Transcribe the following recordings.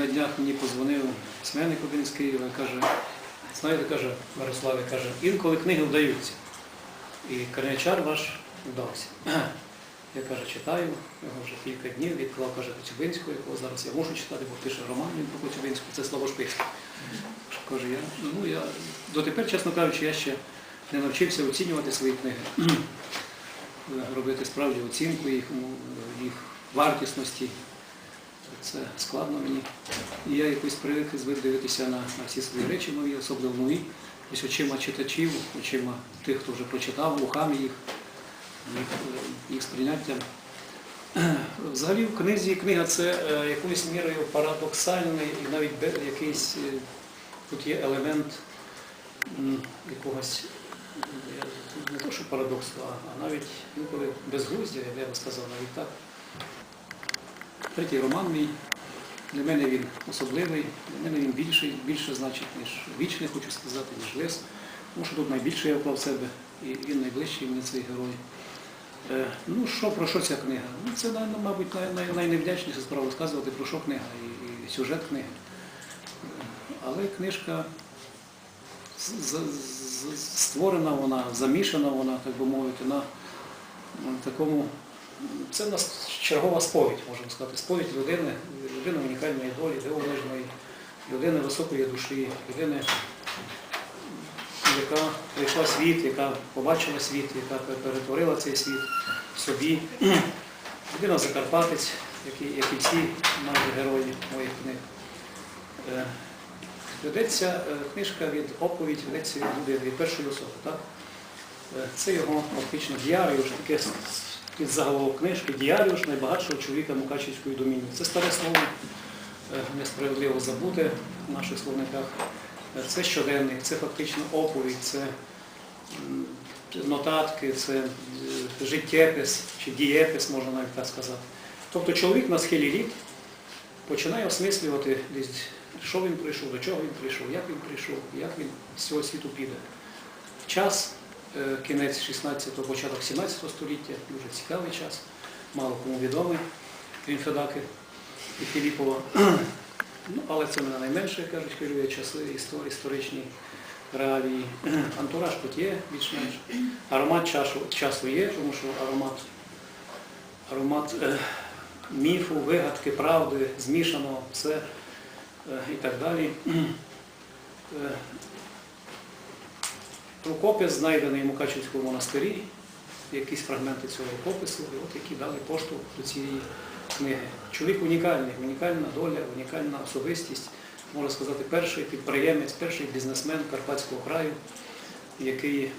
на днях мені позвонив письменник один з Києва каже, знаєте, каже, Мирославе, каже, інколи книги вдаються. І Корнячар ваш вдався. Я каже, читаю, його вже кілька днів, відклав, каже, Коцюбинського, якого зараз я можу читати, бо пише роман він про Коцюбинську, це Слава Шпицький. Каже, я, ну, я дотепер, чесно кажучи, я ще не навчився оцінювати свої книги. Робити справді оцінку їх, їх вартісності. Це складно мені. І я якось привик звик дивитися на, на всі свої речі нові, особливо нові, ось очима читачів, очима тих, хто вже прочитав, вухами їх, їх, е, їх сприйняттям. Взагалі в книзі книга це е, якоюсь мірою парадоксальний і навіть якийсь е, тут є елемент якогось не то, що парадоксу, а, навіть інколи безглуздя, я би сказав, навіть так. Третій роман мій. Для мене він особливий, для мене він більший, більше значить, ніж вічний, хочу сказати, ніж лис. Тому що тут найбільше я вклав в себе, і він найближчий мені цей герой. Е, ну, що, про що ця книга? Ну, це, мабуть, най, най, найневдячніша справа розказувати, про що книга і, і сюжет книги. Але книжка з- з- з- створена вона, замішана вона, так би мовити, на такому це в нас чергова сповідь, можемо сказати. Сповідь людини, людини унікальної долі, дивовижної, людини високої душі, людини, яка прийшла світ, яка побачила світ, яка перетворила цей світ в собі. Людина Закарпатець, як і, всі наші герої моїх книг. Е, Ведеться е, книжка від оповідь, ведеться від, буде від першої особи. Так? Е, Це його фактично діаріуш, таке с- с- під заголовок книжки, діаріуш найбагатшого чоловіка Мукачівської доміні. Це старе слово, е, несправедливо забуте в наших словниках. Е, Це щоденник, це фактично оповідь, це нотатки, це е, життєпис чи дієпис, можна навіть так сказати. Тобто чоловік на схилі літ починає осмислювати що він прийшов, до чого він прийшов, як він прийшов, як він з цього світу піде. Час кінець 16-го, початок 17 століття, дуже цікавий час, мало кому відомий, крім Федаки і Філіпова. Ну, але це мене найменше, кажуть, хвилює часи, історії, історичні реалії. Антураж тут є більш-менш. Аромат часу, часу є, тому що аромат, аромат е, міфу, вигадки, правди, змішано, все е, і так далі. Е, Рукопис знайдений в Мукачівському монастирі, якісь фрагменти цього рукопису, і от які дали поштовх до цієї книги. Чоловік унікальний, унікальна доля, унікальна особистість, можна сказати, перший підприємець, перший бізнесмен Карпатського краю, який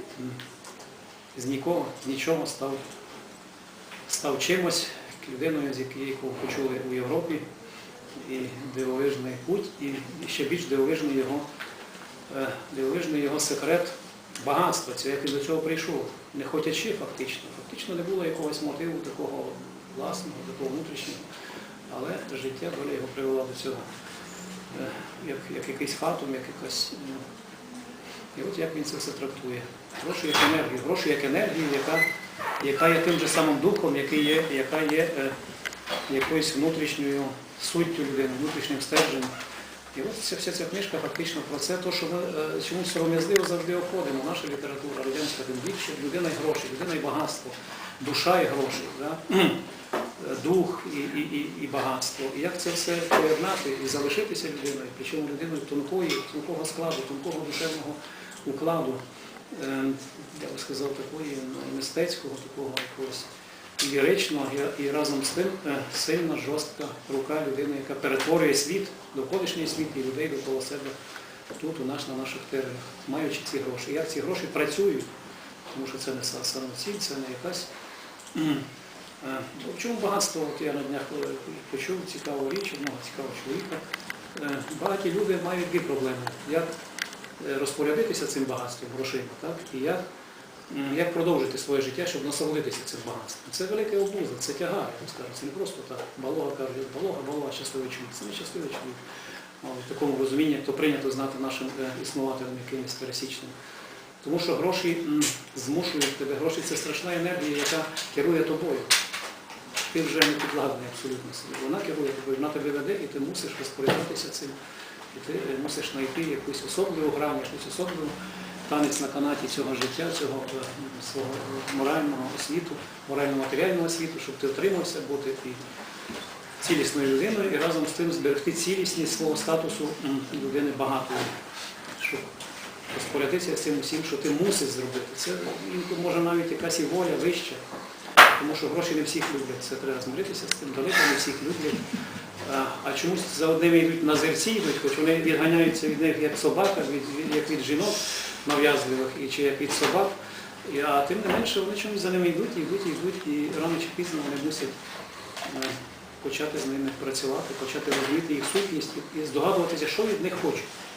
з нікого, з нічого став, став чимось, людиною, з якої почули у Європі, і дивовижний путь, і ще більш дивовижний його, е, дивовижний його секрет багатства, це як до цього прийшов, не хотячи фактично. Фактично не було якогось мотиву такого власного, такого внутрішнього, але життя доля його привела до цього. Е, Як, як якийсь фатум, як якась. ну, І от як він це все трактує. Гроші як енергію, гроші як енергію, яка, яка є тим же самим духом, який є, яка є е, якоюсь внутрішньою суттю людини, внутрішнім стерженням. І от ця, вся ця книжка фактично про це, то, що ми е, чомусь сором'язливо завжди обходимо. Наша література, радянська тим більше, людина і гроші, людина і багатство, душа і гроші, да? Дух і, і, і, і багатство. І як це все поєднати і залишитися людиною, причому людиною тонкої, тонкого складу, тонкого душевного укладу, е, я би сказав, такої ну, мистецького, такого якогось ліричного і, разом з тим е, сильна, жорстка рука людини, яка перетворює світ, довколишній світ і людей довкола себе тут, у нас, на наших теренах, маючи ці гроші. Як ці гроші працюють, тому що це не самоціль, це не якась. е, В чому багатство, от я на днях е, почув цікаву річ, одного цікавого чоловіка. Багаті люди мають дві проблеми. Як розпорядитися цим багатством, грошима, так? і як як продовжити своє життя, щоб насолодитися цим багатством. Це велике обуза, це тягар, я вам скажу. Це не просто так. Балога каже, балога, балога, щасливий чоловік. Це не щасливий чоловік. В такому розумінні, як то прийнято знати нашим е, існувателям якимось пересічним. Тому що гроші змушують тебе, гроші це страшна енергія, яка керує тобою. ти вже не підвладний абсолютно собі. Вона керує тобою, вона тебе веде, і ти мусиш розпоряджатися цим. І ти е, мусиш знайти якусь особливу грань, якусь особливу танець на канаті цього життя, цього е, свого морального освіту, морально-матеріального освіту, щоб ти отримався бути і цілісною людиною і разом з тим зберегти цілісність свого статусу людини багатої, щоб розпорядитися цим усім, що ти мусиш зробити. Це може навіть якась і воля вища, тому що гроші не всіх люблять. Це треба змиритися з тим, далеко не всіх люблять. А, чомусь за одними йдуть назирці, йдуть, хоч вони відганяються від них як собака, від, як від жінок нав'язливих, і чи як від собак. І, а тим не менше вони чомусь за ними йдуть, йдуть, йдуть, і рано чи пізно вони мусять е, почати з ними працювати, почати розуміти їх сутність і здогадуватися, що від них хочуть.